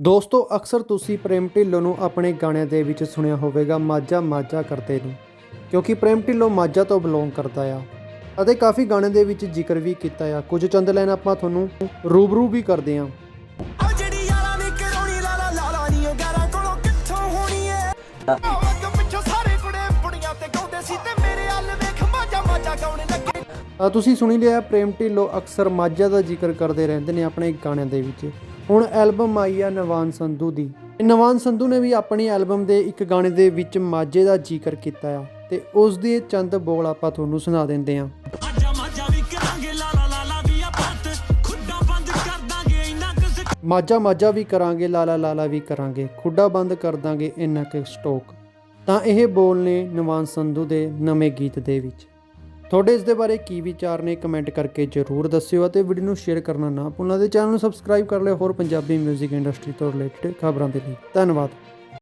ਦੋਸਤੋ ਅਕਸਰ ਤੁਸੀਂ ਪ੍ਰੇਮ ਢਿੱਲੋਂ ਨੂੰ ਆਪਣੇ ਗਾਣਿਆਂ ਦੇ ਵਿੱਚ ਸੁਣਿਆ ਹੋਵੇਗਾ ਮਾਝਾ ਮਾਝਾ ਕਰਦੇ ਨੂੰ ਕਿਉਂਕਿ ਪ੍ਰੇਮ ਢਿੱਲੋਂ ਮਾਝਾ ਤੋਂ ਬਿਲੋਂਗ ਕਰਦਾ ਆ। ਅਤੇ ਕਾਫੀ ਗਾਣਿਆਂ ਦੇ ਵਿੱਚ ਜ਼ਿਕਰ ਵੀ ਕੀਤਾ ਆ। ਕੁਝ ਚੰਦ ਲਾਈਨ ਆਪਾਂ ਤੁਹਾਨੂੰ ਰੂਬਰੂ ਵੀ ਕਰਦੇ ਆ। ਉਹ ਜਿਹੜੀ ਯਾਰਾਂ ਨੇ ਕਰਾਉਣੀ ਲਾਲਾ ਲਾਲਾ ਨੀ ਉਹ ਗਾਰਾਂ ਕੋਲੋਂ ਕਿੱਥੋਂ ਹੋਣੀ ਏ? ਆਵਾਜ਼ ਪਿੱਛੋਂ ਸਾਰੇ ਕੁੜੇ ਬੁੜੀਆਂ ਤੇ ਗਾਉਂਦੇ ਸੀ ਤੇ ਮੇਰੇ ਹੱਲ ਵੇਖ ਮਾਜਾ ਮਾਜਾ ਗਾਉਣ ਲੱਗੇ ਅ, ਤੁਸੀਂ ਸੁਣੀ ਲਿਆ ਪ੍ਰੇਮ ਢਿੱਲੋਂ ਅਕਸਰ ਮਾਝਾ ਦਾ ਜ਼ਿਕਰ ਕਰਦੇ ਰਹਿੰਦੇ ਨੇ ਆਪਣੇ ਗਾਣਿਆਂ ਦੇ ਵਿੱਚ। ਹੁਣ ਐਲਬਮ ਆਈ ਆ ਨਵਾਨ ਸੰਧੂ ਦੀ। ਨਵਾਨ ਸੰਧੂ ਨੇ ਵੀ ਆਪਣੀ ਐਲਬਮ ਦੇ ਇੱਕ ਗਾਣੇ ਦੇ ਵਿੱਚ ਮਾਝੇ ਦਾ ਜ਼ਿਕਰ ਕੀਤਾ ਆ ਤੇ ਉਸ ਦੇ ਚੰਦ ਬੋਲ ਆਪਾਂ ਤੁਹਾਨੂੰ ਸੁਣਾ ਦਿੰਦੇ ਆ ਮਾਝਾ ਮਾਝਾ ਵੀ ਕਰਾਂਗੇ, ਲਾਲਾ ਲਾਲਾ ਵੀ ਕਰਾਂਗੇ, ਖੁੱਡਾ ਬੰਦ ਕਰ ਦਾਂਗੇ ਇੰਨਾ ਕਿ ਸਟੋਕ ਤਾਂ ਇਹ ਬੋਲ ਨੇ ਨਵਾਨ ਸੰਧੂ ਦੇ ਨਵੇਂ ਗੀਤ ਦੇ ਵਿੱਚ। ਤੁਹਾਡੇ ਇਸ ਦੇ ਬਾਰੇ ਕੀ ਵਿਚਾਰ ਨੇ ਕਮੈਂਟ ਕਰਕੇ ਜਰੂਰ ਦੱਸਿਓ ਅਤੇ ਵੀਡੀਓ ਨੂੰ ਸ਼ੇਅਰ ਕਰਨਾ ਨਾ ਭੁੱਲਣਾ ਤੇ ਚੈਨਲ ਨੂੰ ਸਬਸਕ੍ਰਾਈਬ ਕਰ ਲਿਓ ਹੋਰ ਪੰਜਾਬੀ 뮤직 ਇੰਡਸਟਰੀ ਤੋਂ ਰਿਲੇਟਡ ਖਬਰਾਂ ਦੇ ਲਈ। ਧੰਨਵਾਦ।